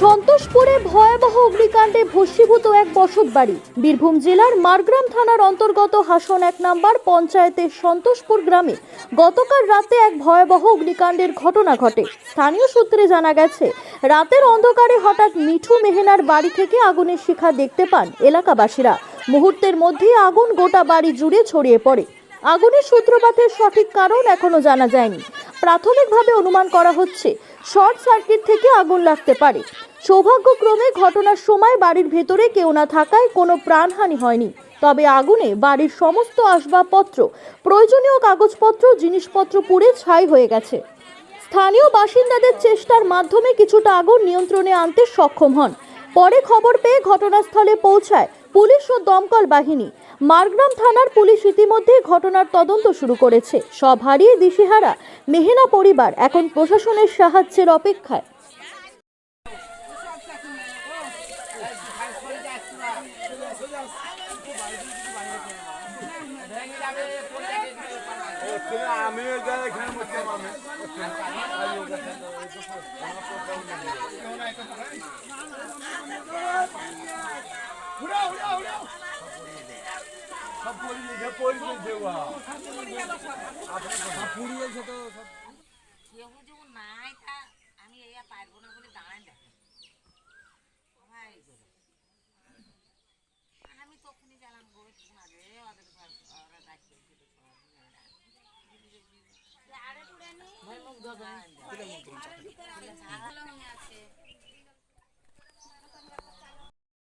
সন্তোষপুরে ভয়াবহ অগ্নিকাণ্ডে ভস্মীভূত এক বসত বাড়ি বীরভূম জেলার মারগ্রাম থানার অন্তর্গত হাসন এক নম্বর পঞ্চায়েতের সন্তোষপুর গ্রামে গতকাল রাতে এক ভয়াবহ অগ্নিকাণ্ডের ঘটনা ঘটে। স্থানীয় সূত্রে জানা গেছে, রাতের অন্ধকারে হঠাৎ মিঠু মেহেনার বাড়ি থেকে আগুনের শিখা দেখতে পান এলাকাবাসীরা। মুহূর্তের মধ্যেই আগুন গোটা বাড়ি জুড়ে ছড়িয়ে পড়ে। আগুনের সূত্রপাতের সঠিক কারণ এখনও জানা যায়নি। প্রাথমিকভাবে অনুমান করা হচ্ছে, শর্ট সার্কিট থেকে আগুন লাগতে পারে। সৌভাগ্যক্রমে ঘটনার সময় বাড়ির ভেতরে কেউ না থাকায় কোনো প্রাণহানি হয়নি। তবে আগুনে বাড়ির সমস্ত আসবাবপত্র, প্রয়োজনীয় কাগজপত্র, জিনিসপত্র পুড়ে ছাই হয়ে গেছে। স্থানীয় বাসিন্দাদের চেষ্টার মাধ্যমে কিছুটা আগুন নিয়ন্ত্রণে আনতে সক্ষম হন। পরে খবর পেয়ে ঘটনাস্থলে পৌঁছায় পুলিশ ও দমকল বাহিনী। মারগ্রাম থানার পুলিশ ইতিমধ্যে ঘটনার তদন্ত শুরু করেছে। সব হারিয়ে দিশেহারা, মেহেনা পরিবার এখন প্রশাসনের সাহায্যের অপেক্ষায়। আমিও যাই এখানে বসে আমি সব পড়িয়ে দে পড়িয়ে দেওয়া কেউ যখন নাই তা আমি এই আর পারবো না বলে দাঁড়াই দেখে আরে পুরানি আছে